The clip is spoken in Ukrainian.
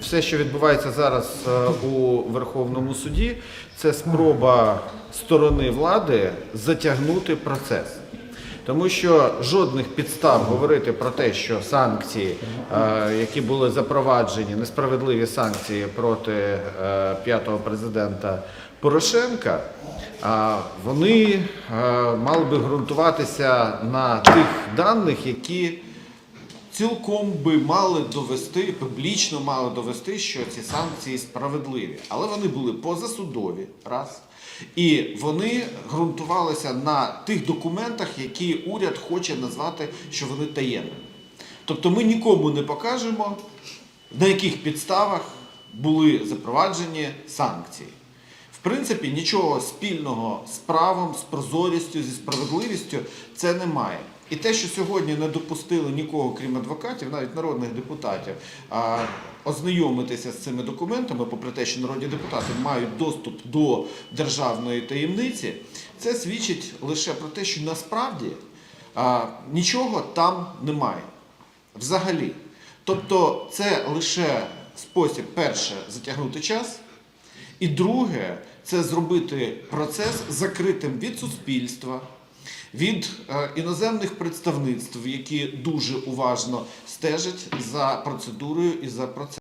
Все, що відбувається зараз е, у Верховному суді, це спроба сторони влади затягнути процес. Тому що жодних підстав говорити про те, що санкції, е, які були запроваджені, несправедливі санкції проти е, п'ятого президента Порошенка, вони мали би ґрунтуватися на тих даних, які цілком би мали довести, публічно мали довести, що ці санкції справедливі. Але вони були позасудові, раз. І вони ґрунтувалися на тих документах, які уряд хоче назвати, що вони таємними. Тобто ми нікому не покажемо, на яких підставах були запроваджені санкції. В принципі, нічого спільного з правом, з прозорістю, зі справедливістю це немає. І те, що сьогодні не допустили нікого, крім адвокатів, навіть народних депутатів, ознайомитися з цими документами, попри те, що народні депутати мають доступ до державної таємниці, це свідчить лише про те, що насправді нічого там немає. Взагалі. Тобто, це лише спосіб, перше, затягнути час. І друге, це зробити процес закритим від суспільства, від е, іноземних представництв, які дуже уважно стежать за процедурою і за процесом.